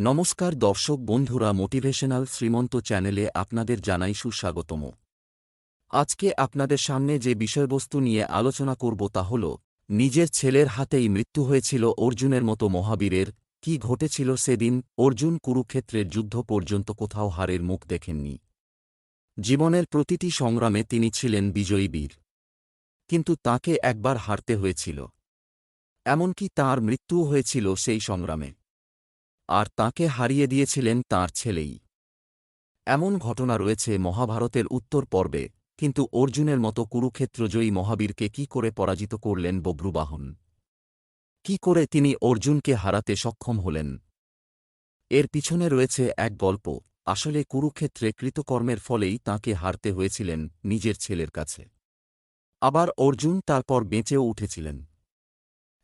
নমস্কার দর্শক বন্ধুরা মোটিভেশনাল শ্রীমন্ত চ্যানেলে আপনাদের জানাই সুস্বাগতম। আজকে আপনাদের সামনে যে বিষয়বস্তু নিয়ে আলোচনা করব তা হল, নিজের ছেলের হাতেই মৃত্যু হয়েছিল অর্জুনের মতো মহাবীরের, কি ঘটেছিল সেদিন, অর্জুন কুরুক্ষেত্রের যুদ্ধ পর্যন্ত কোথাও হারের মুখ দেখেননি। জীবনের প্রতিটি সংগ্রামে তিনি ছিলেন বিজয়ী বীর। কিন্তু তাকে একবার হারতে হয়েছিল। এমনকি তার মৃত্যুও হয়েছিল সেই সংগ্রামে। আর তাকে হারিয়ে দিয়েছিলেন তার ছেলেই। এমন ঘটনা রয়েছে মহাভারতের উত্তর পর্বে, কিন্তু অর্জুনের মতো কুরুক্ষেত্রজয়ী মহাবীরকে কি করে পরাজিত করলেন বব্রুবাহন কি করে তিনি অর্জুনকে হারাতে সক্ষম হলেন? এর পিছনে রয়েছে এক গল্প, আসলে কুরুক্ষেত্রে কৃতকর্মের ফলেই তাকে হারতে হয়েছিলেন নিজের ছেলের কাছে। আবার অর্জুন তারপর বেঁচেও উঠেছিলেন।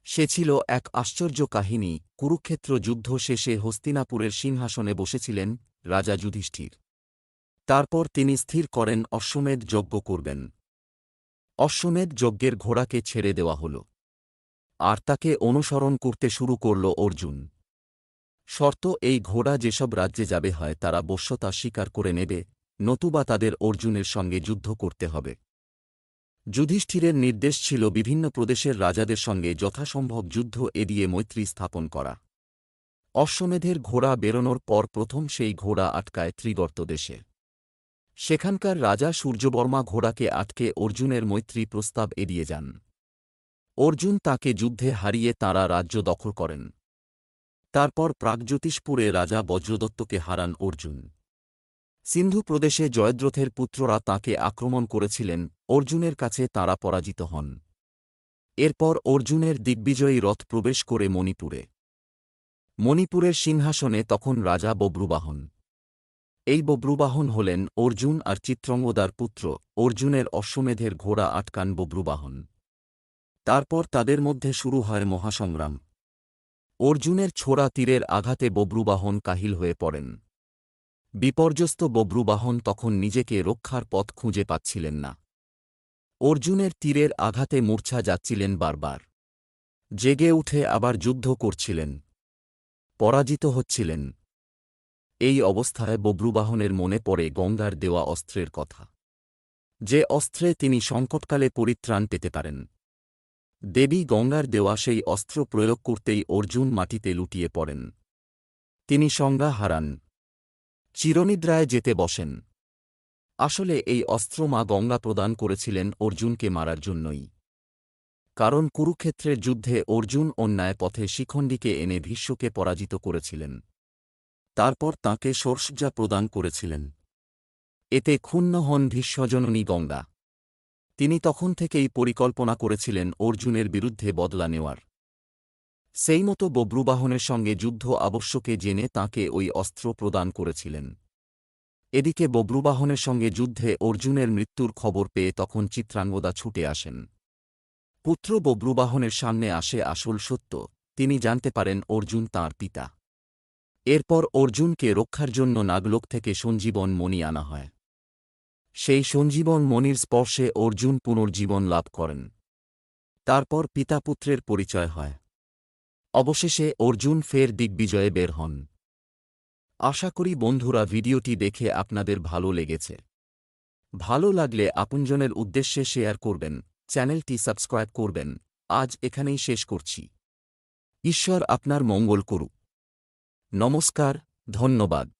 সে ছিল এক আশ্চর্য কাহিনী। কুরুক্ষেত্র যুদ্ধ শেষে হস্তিনাপুরের সিংহাসনে বসেছিলেন রাজা যুধিষ্ঠির। তারপর তিনি স্থির করেন অশ্বমেধ যজ্ঞ করবেন। অশ্বমেধ যজ্ঞের ঘোড়াকে ছেড়ে দেওয়া হল। আর তাকে অনুসরণ করতে শুরু করল অর্জুন। শর্ত, এই ঘোড়া যেসব রাজ্যে যাবে হয় তারা বশ্যতা স্বীকার করে নেবে, নতুবা তাদের অর্জুনের সঙ্গে যুদ্ধ করতে হবে। যুধিষ্ঠিরের নির্দেশ ছিল বিভিন্ন প্রদেশের রাজাদের সঙ্গে যথাসম্ভব যুদ্ধ এড়িয়ে মৈত্রী স্থাপন করা। অশ্বমেধের ঘোড়া বেরোনোর পর প্রথম সেই ঘোড়া আটকায় ত্রিগর্ত দেশে। সেখানকার রাজা সূর্যবর্মা ঘোড়াকে আটকে অর্জুনের মৈত্রী প্রস্তাব এড়িয়ে যান। অর্জুন তাকে যুদ্ধে হারিয়ে তাঁরা রাজ্য দখল করেন। তারপর প্রাগজ্যোতিষপুরে রাজা বজ্রদত্তকে হারান অর্জুন। সিন্ধু প্রদেশে জয়দ্রথের পুত্ররা তাকে আক্রমণ করেছিলেন, অর্জুনের কাছে তাঁরা পরাজিত হন। এরপর অর্জুনের দিগ্বিজয়ী রথ প্রবেশ করে মণিপুরে। মণিপুরের সিংহাসনে তখন রাজা বব্রুবাহন। এই বব্রুবাহন হলেন অর্জুন আর চিত্রঙ্গদার পুত্র, অর্জুনের অশ্বমেধের ঘোড়া আটকান বব্রুবাহন। তারপর তাদের মধ্যে শুরু হয় মহাসংগ্রাম। অর্জুনের ছোড়া তীরের আঘাতে বব্রুবাহন কাহিল হয়ে পড়েন। বিপর্যস্ত বব্রুবাহন তখন নিজেকে রক্ষার পথ খুঁজে পাচ্ছিলেন না। অর্জুনের তীরের আঘাতে মূর্ছা যাচ্ছিলেন বারবার। জেগে উঠে আবার যুদ্ধ করছিলেন। পরাজিত হচ্ছিলেন। এই অবস্থায় বব্রুবাহনের মনে পড়ে গঙ্গার দেওয়া অস্ত্রের কথা। যে অস্ত্রে তিনি সংকটকালে পরিত্রাণ পেতে পারেন। দেবী গঙ্গার দেওয়া সেই অস্ত্র প্রয়োগ করতেই অর্জুন মাটিতে লুটিয়ে পড়েন। তিনি সংজ্ঞা হারান। চিরনিদ্রায় যেতে বসেন। আসলে এই অস্ত্র মা গঙ্গা প্রদান করেছিলেন অর্জুনকে মারার জন্যই। কারণ কুরুক্ষেত্রের যুদ্ধে অর্জুন অন্যায় পথে শিখণ্ডীকে এনে ভীষ্মকে পরাজিত করেছিলেন। তারপর তাঁকে সর্ষজা প্রদান করেছিলেন। এতে ক্ষুণ্ণ হন ভীষ্মজননী গঙ্গা। তিনি তখন থেকেই পরিকল্পনা করেছিলেন অর্জুনের বিরুদ্ধে বদলা নেওয়ার। সেই মতো বব্রুবাহনের সঙ্গে যুদ্ধ আবশ্যকে জেনে তাকে ওই অস্ত্র প্রদান করেছিলেন। এদিকে বব্রুবাহনের সঙ্গে যুদ্ধে অর্জুনের মৃত্যুর খবর পেয়ে তখন চিত্রাঙ্গদা ছুটে আসেন। পুত্র বব্রুবাহনের সামনে আসে আসল সত্য, তিনি জানতে পারেন অর্জুন তাঁর পিতা। এরপর অর্জুনকে রক্ষার জন্য নাগলোক থেকে সঞ্জীবন মণি আনা হয়। সেই সঞ্জীবন মণির স্পর্শে অর্জুন পুনর্জীবন লাভ করেন। তারপর পিতাপুত্রের পরিচয় হয়। অবশেষে অর্জুন ফের দিগ্বিজয়ে বের হন। আশা করি বন্ধুরা ভিডিওটি দেখে আপনাদের ভালো লেগেছে। ভালো লাগলে আপনজনের উদ্দেশ্যে শেয়ার করবেন, চ্যানেলটি সাবস্ক্রাইব করবেন। আজ এখানেই শেষ করছি। ঈশ্বর আপনার মঙ্গল করুক। নমস্কার, ধন্যবাদ।